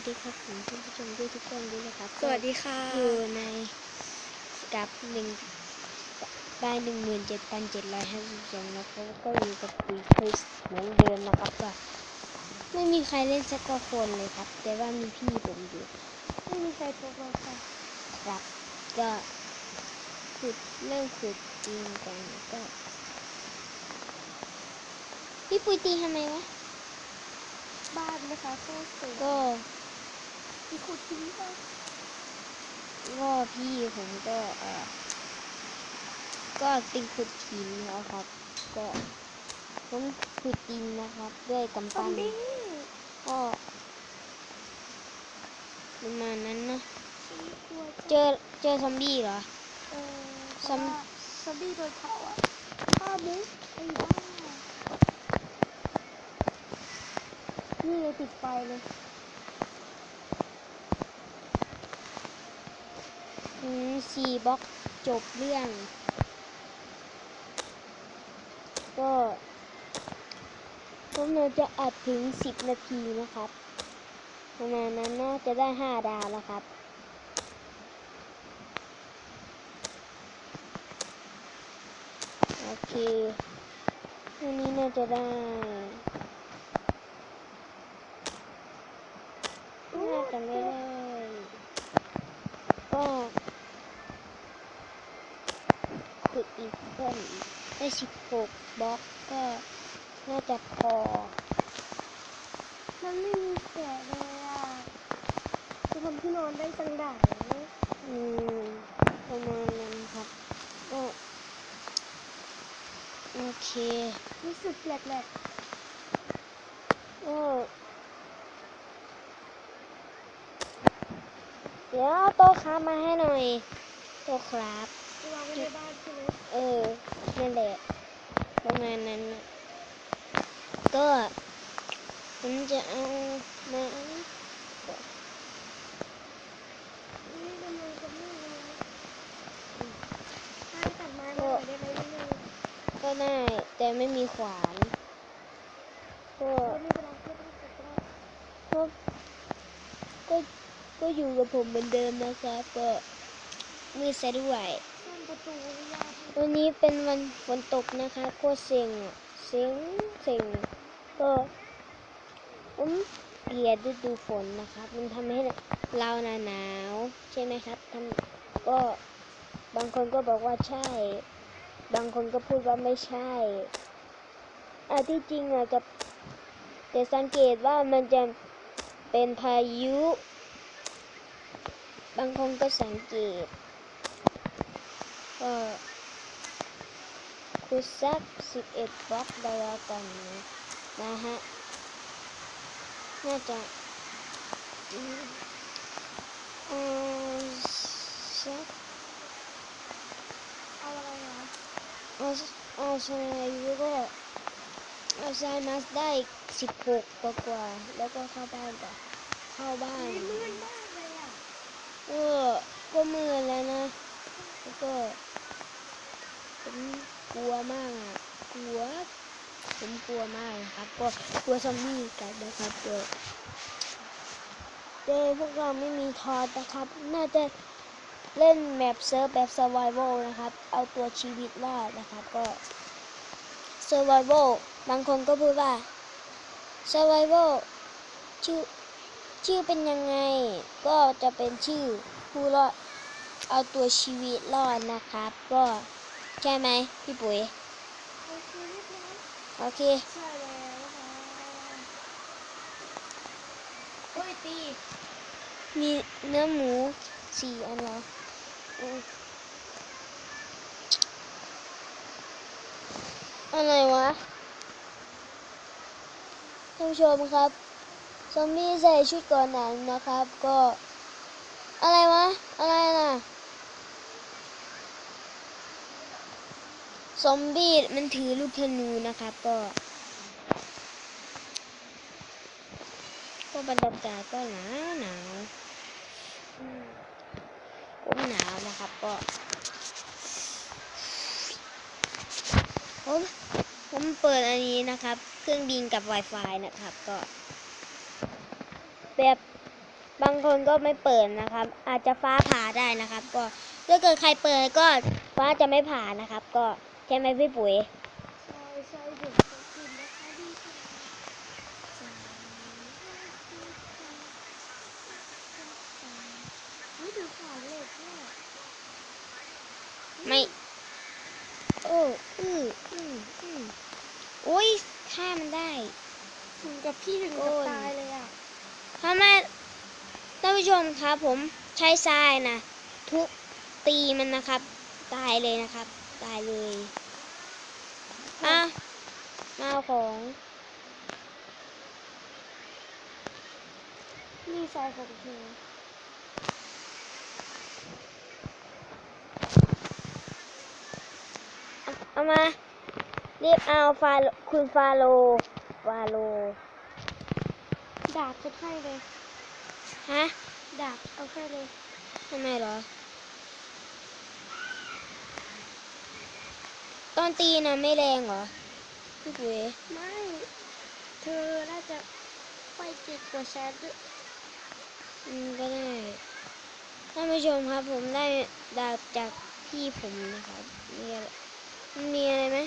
วัสดีครับผมท่านผู้ชมด้วยทุกคนด้วยนะครับ สวัสดีค่ะ อยู่ในกับหนึ่งได้หนึ่งหมื่นเจ็ดพันเจ็ดร้อยห้าสิบสองแล้วเขาก็อยู่กับปุ๋ยคริสเหมือนเดิมนะครับก็ไม่มีใครเล่นสักคนเลยครับ แต่ว่ามีพี่ผมอยู่ ไม่มีใครพบเราค่ะครับก็ขุดเริ่มขุดจริงกันก็พี่ปุยตีทำไมวะบ้านนะคะโคตรสวยก็ มีขุดทิ้งค่ะก็พี่ผมก็เออก็ติงขุดหินแล้วครับ ก็ผมขุดดินนะครับ ด้วยกำซอปั้มนบี้ก็ประมาณนั้นนะชีกลัวเจอเจอซอมบี้เหรอเออซอมซอมบี้โดนเผาอะฆ่ามุกไอ้บ้านี่เลยติดไฟเลยอืม สี่บล็อกจบเรื่อง ก็ผมเราจะอัดถึงสิบนาทีนะครับ ประมาณนั้นน่าจะได้ห้าดาวแล้วครับโอเควันนี้น่าจะได้น่าจะไม่ได้ก็ขุด อีกเพิ่มอีกได้สิบหกบล็อกก็น่าจะพอ มันไม่มีแขนเลยอะจะทำที่นอนได้จังไดอืมประมาณนั้นครับก็โอเค รู้สึกแปลกก็เดี๋ยวเอาโต๊ะครับมาให้หน่อยโต๊ะครับ วางไว้ในบ้านใช่ไหมเออ นั่นแหละประมาณนั้นน่ะก็ผมจะเอามานี่กำลังจะไม่เลยถ้าตัดไม้มาหน่อยได้ไหมนิดนึงก็ได้แต่ไม่มีขวานก็ไม่เป็นไรไม่ต้องตัดก็ได้ก็ก็ก็อยู่กับผมเหมือนเดิมนะครับ ก็มืดซะด้วยซ่อม ประตูยากวันนี้เป็นวันฝนตกนะคะโคตรเซ็งอะเซ็งเซ็งก็ผมเกลียดฤดูฝนนะครับ มันทำให้เราหนาหนาว ใช่ไหมครับทำก็บางคนก็บอกว่าใช่ บางคนก็พูดว่าไม่ใช่อะที่จริงอะกับแต่สังเกตว่ามันจะเป็นพายุ บางคนก็สังเกต ก็คือสักสิบเอ็ดบล็อกได้แล้วกันนะนะฮะ น่าจะอืมเอาสักเอาอะไรเหรอเอาเอาชายแล้วก็เอาชายมาสได้สิบหกกว่ากว่าๆแล้วก็เข้าบ้านต่อเข้าบ้านนี่มืดมากเลยอะเออก็มืดแล้วนะแล้วก็ ผมกลัวมากอะกลัว ผมกลัวมากนะครับก็กลัวซอมบี้กันนะครับก็เจพวกเราไม่มีทอดนะครับ น่าจะเล่นแมปเซิร์ฟแบบ survival นะครับ เอาตัวชีวิตรอดนะครับก็ survival บางคนก็พูดว่า survival ชื่อชื่อเป็นยังไง ก็จะเป็นชื่อผู้รอด เอาตัวชีวิตรอดนะครับ ก็ ใช่ไหมพี่ปุ๋ยเอาชีวิตนะโอเคใช่แล้วค่ะโอ้ยตี มีเนื้อหมูสี่อันเหรออืมอะไรวะท่านผู้ชมครับ ซอมบี้ใส่ชุดก่อนหนังนะครับ ก็ อะไรวะ อะไรน่ะ ซอมบี้มันถือลูกธนูนะครับก็ ก็บรรยากาศก็หนาวหนาวอืมผมหนาวนะครับก็ผมผมเปิดอันนี้นะครับ เครื่องบินกับ Wi-Fi นะครับก็ แบบบางคนก็ไม่เปิดนะครับ อาจจะฟ้าผ่าได้นะครับ ก็ถ้าเกิดใครเปิดก็ฟ้าจะไม่ผ่านะครับก็ ช่ไหมพี่ปุ๋ยใช่ใช่เดี๋ยวจะกินนะคะดีค่ะนี่ดูของเหล็กเนี่ยไม่โอ้อืออืออืออุ้ยฆ่ามันได้ถึงกับพี่ถึงโอ้กับยตายเลยอะทำไมท่านผู้ชมครับผมใช้ทรายนะทุบตีมันนะครับ ตายเลยนะครับ ตายเลยอะ มาเอาของ นี่ทรายของเธอเอาเอามา รีบเอาฟาโลคุณฟาโล ฟาโล ดาบจะให้เลย ฮะ ดาบเอาให้เลยทำไมเหรอ ตอนตีนะไม่แรงเหรอ พี่ปุ๋ยไม่ เธอน่าจะไฟจิตกว่าฉันด้วยอืมก็ได้ท่านผู้ชมครับผมได้ดาบจากพี่ผมนะครับมีอะไรมีอะไรไหม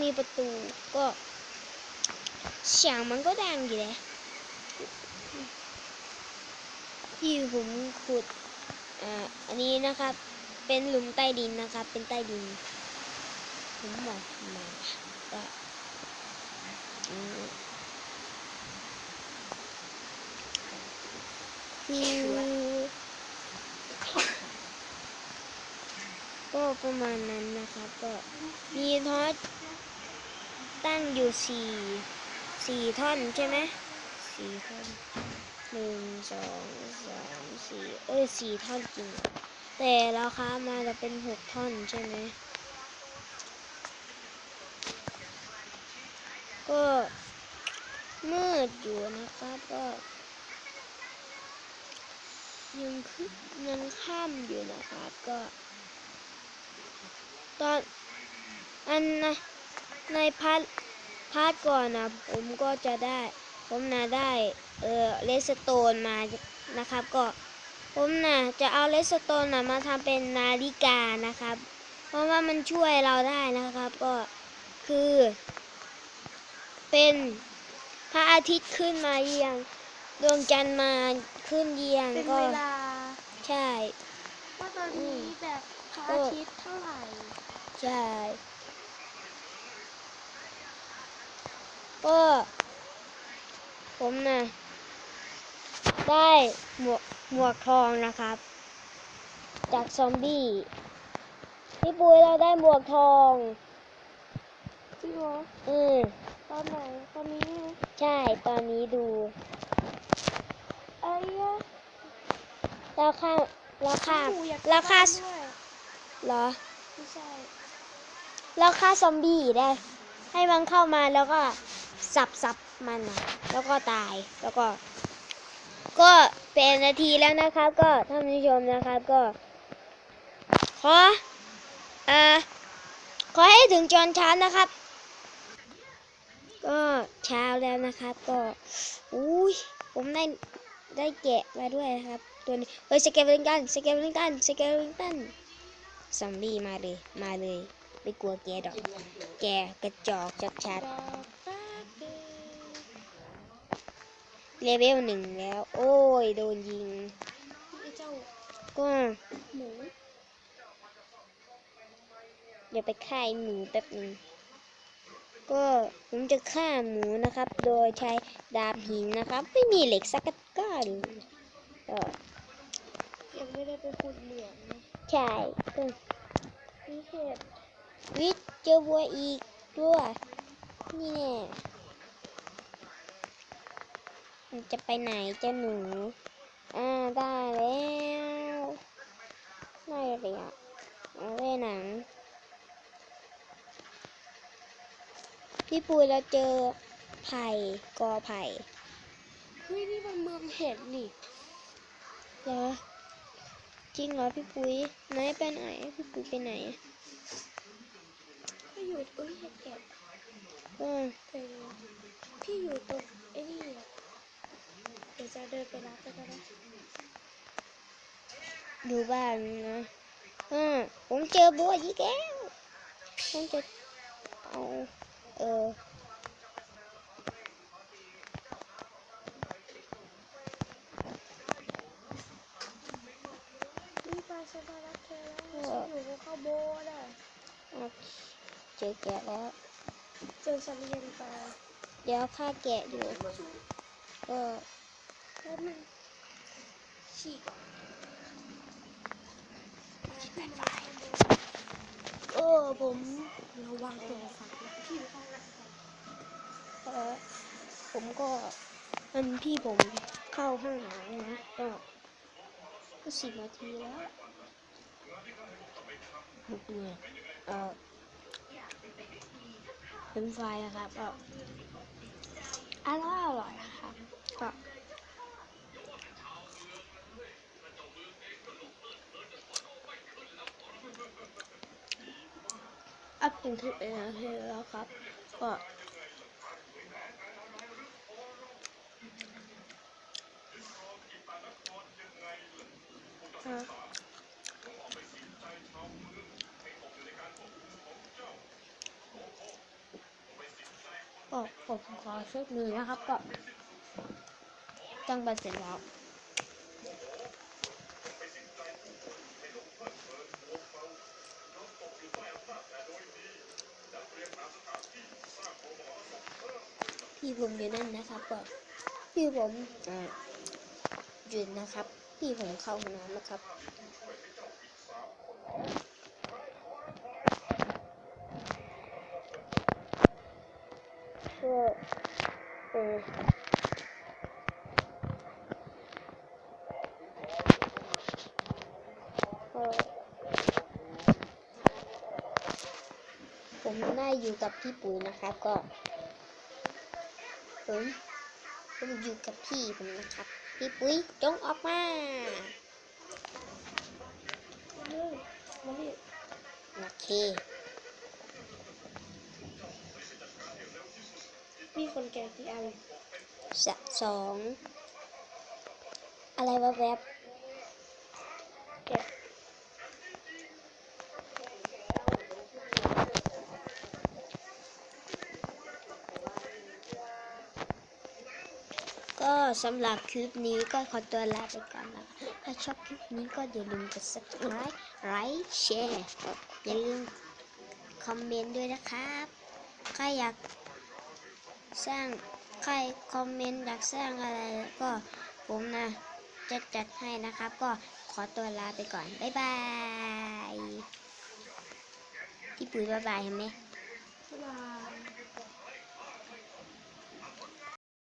มีประตูก็เสียงมันก็ดังอยู่เลยพี่ผมขุดอ่าอันนี้นะครับ เป็นหลุมใต้ดินนะครับ เป็นใต้ดิน ผมบอกมา คือก็ประมาณนั้นนะครับ ก็มีทอดตั้งอยู่สี่สี่ท่อนใช่ไหมสี่ท่อนหนึ่งสองสามสี่เอ้ยสี่ท่อนจริงแต่ราคามาจะเป็นหกท่อนใช่ไหม ก็มืดอยู่นะครับก็ยังขึ้นยังค่ำอยู่นะครับก็ ตอนอันนะในพาร์ทพาร์ทก่อนนะผมก็จะได้ ผมนะได้เออเลสโตนมานะครับก็ผมนะจะเอาเลสโตนนะมาทำเป็นนาฬิกานะครับ เพราะว่ามันช่วยเราได้นะครับก็คือ เป็นพระอาทิตย์ขึ้นมาเยียงดวงจันทร์มาขึ้นเยียงเป็นก็เวลาใช่ ว่าตอนนี้แบบพระเออาอทิตย์เท่าไหร่ ใช่ ก็ผมนะได้หมวกหมวกทองนะครับ จากซอมบี้พี่ปุ้ยเราได้หมวกทอง จริงเหรอ อืมต อนไหนตอนนี้ไงใช่ตอนนี้ดูไอ้ยะราคาราคาหนูอยากราคาได้ด้วยเหรอไม่ใช่แล้วฆ่าซอมบี้ได้ ให้มันเข้ามาแล้วก็สับสับมันนะแล้วก็ตายแล้วก็ ก็เป็นนาทีแล้วนะครับ ก็ท่านผู้ชมนะครับก็ ขอเอ่อขอให้ถึงจอนเช้านะครับ ก็เช้าแล้วนะครับ ก็อุ้ยผมได้ได้แกะมาด้วยนะครับ ตัวนี้เฮ้ยสเกลลิงตันสเกลลิงตันสเกลลิงตันซอมบี้มาเลยมาเลย ไม่กลัวแกดอก แกกระจอกชัดดอกรักเดินๆเลเวลหนึ่งแล้ว โอ้ย โดนยิงไอ้เจ้าก็หมูเดี๋ยวไปฆ่าไอ้หมูแป๊บหนึ่ง ก็ผมจะฆ่าหมูนะครับ โดยใช้ดาบหินนะครับ ไม่มีเหล็กสักก้อนยก็ยังไม่ได้ไปขุดเหมืองนะใช่ก็นี่เห็ดวิทย์เจอวัวอีกด้วยนี่แน่มันจะไปไหนเจ้าหนูอ่าได้แล้วได้เลยอะเอาไว้หนัง พี่ปุยเราเจอไผ่กอไผ่เฮ้ยนี่มันเมืองเห็ดนี่เหรอจริงเหรอพี่ปุยไหนไปไหนพี่ปุยไปไหนพี่อยู่เอ้ยเห็ดเห็ดก็เต็มพี่อยู่ตรงไอ้นี่อะเดี๋ยวจะเดินไปรับก็ได้อยู่บ้านนะอ่าผมเจอบัวอีกแล้วผมจะเอาเออนี่ปฉันมารับเธอแล้วฉันอยู่ข้าวโบนอะเอาเจอแกะแล้ว เจอฉันเรียนไปเดี๋ยวข้าแกะอยู่ก็แล้วมันฉีกเออผมระวังโทรศัพท์พี่ห้อง ผมก็มันพี่ผมเข้าห้องน้ำนะก็ก็สิบนาทีแล้วบุกเนี่ยเออเป็นไฟนะครับก็อร่อยอร่อยนะครับก็อัพเป็นคลิปเองนะทีแล้วครับ ก็ ก็ผมขอชุดมือนะครับก็จังไปเสร็จแล้วพี่ผมอยู่นั่นนะครับก็พี่ผมอ่าหยุดนะครับ พี่ผมเข้าห้องน้ำนะครับก็เออผมได้อยู่กับพี่ปุ๋ยนะครับก็ผมผมอยู่กับพี่ผมนะครับ พี่ปุ๋ยจงออกมาเฮ้ยมาดิโอเคมีคนแก่กี่อันสะสอง อะไรวะแวบ สำหรับคลิปนี้ก็ขอตัวลาไปก่อนนะคะถ้าชอบคลิปนี้ก็อย่าลืมกด subscribe ไลค์แชร์อย่าลืมคอมเมนต์ด้วยนะครับ ใครอยากสร้างใครคอมเมนต์อยากสร้างอะไรก็ผมนะจะจัดให้นะครับ ก็ขอตัวลาไปก่อน บ๊ายบายพี่ปุ๋ยบ๊ายบายเห็นไหม